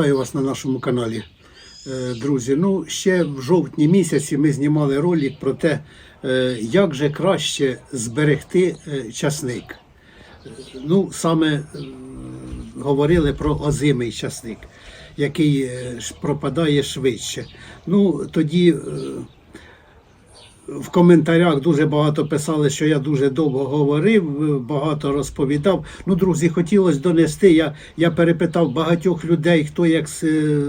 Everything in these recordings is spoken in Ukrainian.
Вітаю вас на нашому каналі. Е, Друзі, ну ще в жовтні місяці ми знімали ролик про те, е, як же краще зберегти е, часник. Ну, саме говорили про озимий часник, який пропадає швидше. Ну, тоді в коментарях дуже багато писали, що я дуже довго говорив, багато розповідав. Ну, друзі, хотілося донести. Я, я перепитав багатьох людей, хто як е,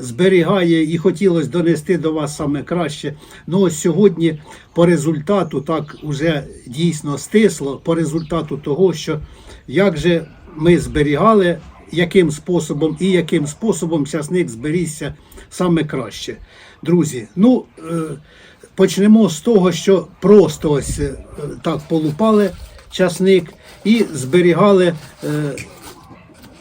зберігає, і хотілося донести до вас саме краще. Ну, ось сьогодні по результату, так уже дійсно стисло, по результату того, що як же ми зберігали, яким способом і яким способом часник зберігся саме краще. Друзі, ну. Е, Почнемо з того, що просто ось е, так полупали часник і зберігали. е,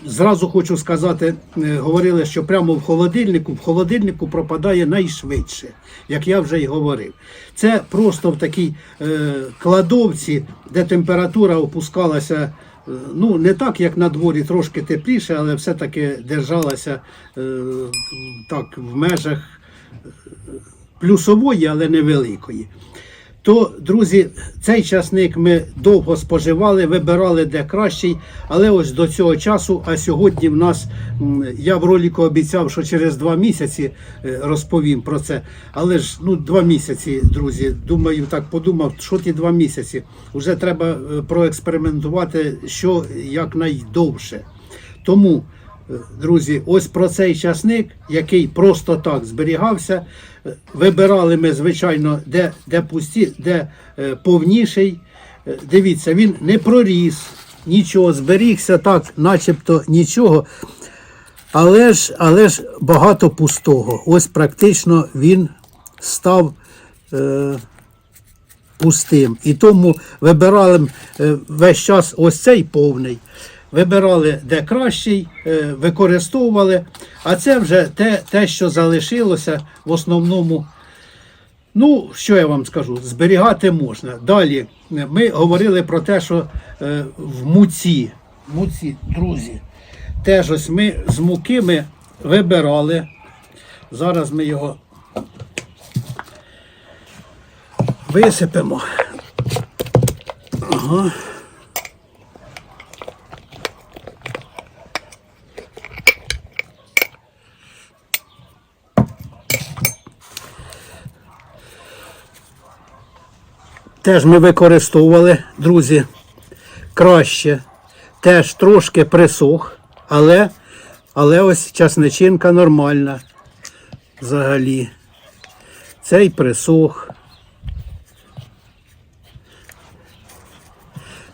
Зразу хочу сказати, е, говорили, що прямо в холодильнику, в холодильнику пропадає найшвидше, як я вже й говорив. Це просто в такій е, кладовці, де температура опускалася. Ну, не так, як на дворі, трошки тепліше, але все-таки держалася е, так в межах плюсової, але невеликої. То, друзі, цей часник ми довго споживали, вибирали де кращий, але ось до цього часу, а сьогодні в нас, я в роліку обіцяв, що через два місяці е, розповім про це. Але ж ну, два місяці, друзі, думаю, так подумав, що ті два місяці. Вже треба е, проекспериментувати, що якнайдовше. Тому Друзі, ось про цей часник, який просто так зберігався. Вибирали ми, звичайно, де, де пусті, де е, повніший. Е, Дивіться, він не проріс, нічого, зберігся так, начебто нічого. Але ж, але ж багато пустого. Ось практично він став е, пустим. І тому вибирали е, весь час ось цей повний. Вибирали де кращий, е, використовували. А це вже те, те, що залишилося в основному. Ну, що я вам скажу, зберігати можна. Далі е, ми говорили про те, що е, в муці, муці, друзі, теж ось ми з муки ми вибирали. Зараз ми його висипемо. Ага. Теж ми використовували, друзі, краще. Теж трошки присох, але, але ось часничинка нормальна взагалі. Цей присох.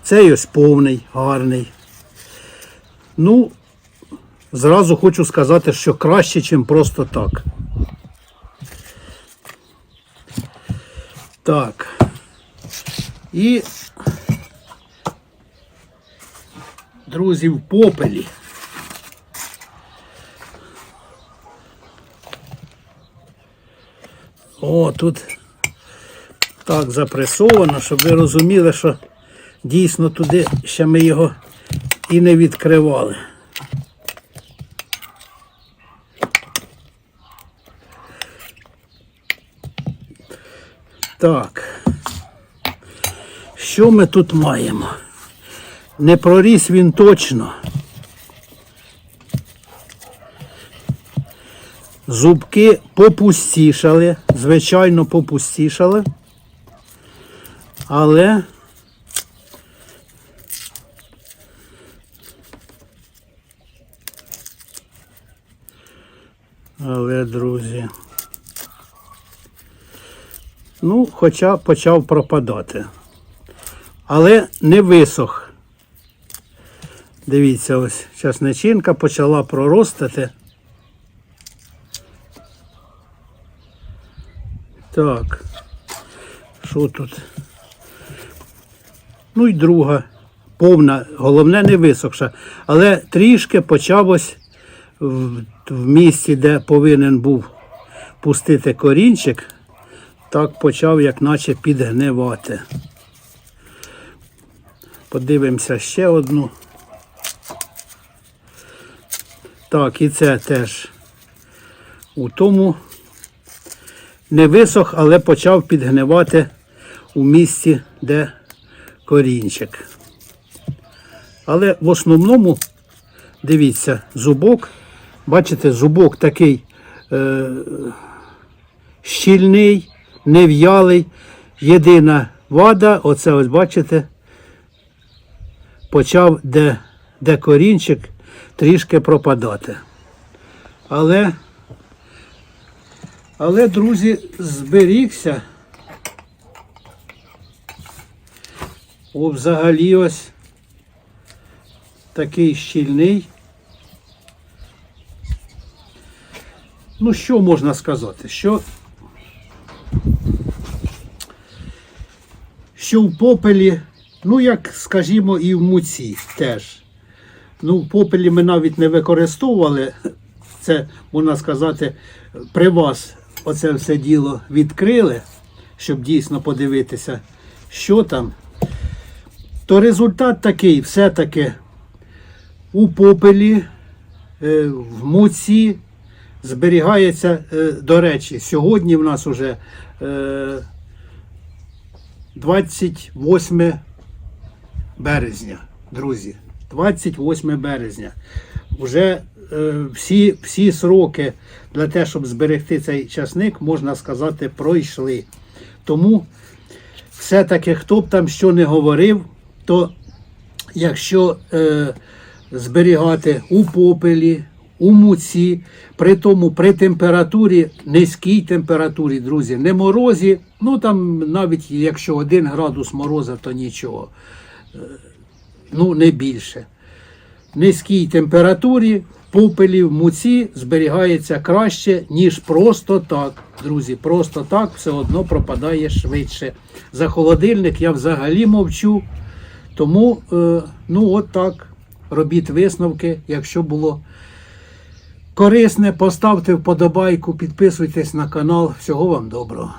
Цей ось повний, гарний. Ну, зразу хочу сказати, що краще, ніж просто так. Так. І, друзі, в попелі. О, тут так запресовано, щоб ви розуміли, що дійсно туди ще ми його і не відкривали. Так. Що ми тут маємо? Не проріс він точно. Зубки попустішали, звичайно, попустішали. Але Але, друзі. Ну, хоча почав пропадати. Але не висох. Дивіться, ось часничинка почала проростати. Так. Що тут? Ну і друга. Повна, головне не висохша. Але трішки почав ось в, в місці, де повинен був пустити корінчик, так почав, як наче підгнивати. Подивимося ще одну. Так, і це теж у тому не висох, але почав підгнивати у місці, де корінчик. Але в основному, дивіться, зубок, бачите, зубок такий е, щільний, нев'ялий. Єдина вада, оце ось бачите, почав, де, де корінчик, трішки пропадати. Але, але, друзі, зберігся. О, взагалі ось такий щільний. Ну, що можна сказати? Що, що в попелі, ну, як скажімо, і в муці теж. Ну, в попелі ми навіть не використовували. Це, можна сказати, при вас оце все діло відкрили, щоб дійсно подивитися, що там. То результат такий, все-таки у попелі, е, в муці зберігається, е, до речі, сьогодні в нас уже е, 28 березня, друзі. 28 березня. Уже е, всі, всі сроки для того, щоб зберегти цей часник, можна сказати, пройшли. Тому все-таки, хто б там що не говорив, то якщо е, зберігати у попелі, у муці, при тому при температурі, низькій температурі, друзі, не морозі, ну там навіть якщо 1 градус мороза, то нічого. Ну, не більше. В низькій температурі попелі в муці зберігається краще, ніж просто так. Друзі, просто так все одно пропадає швидше. За холодильник я взагалі мовчу. Тому, е, ну, от так, робіть висновки, якщо було корисне, поставте вподобайку, підписуйтесь на канал. Всього вам доброго.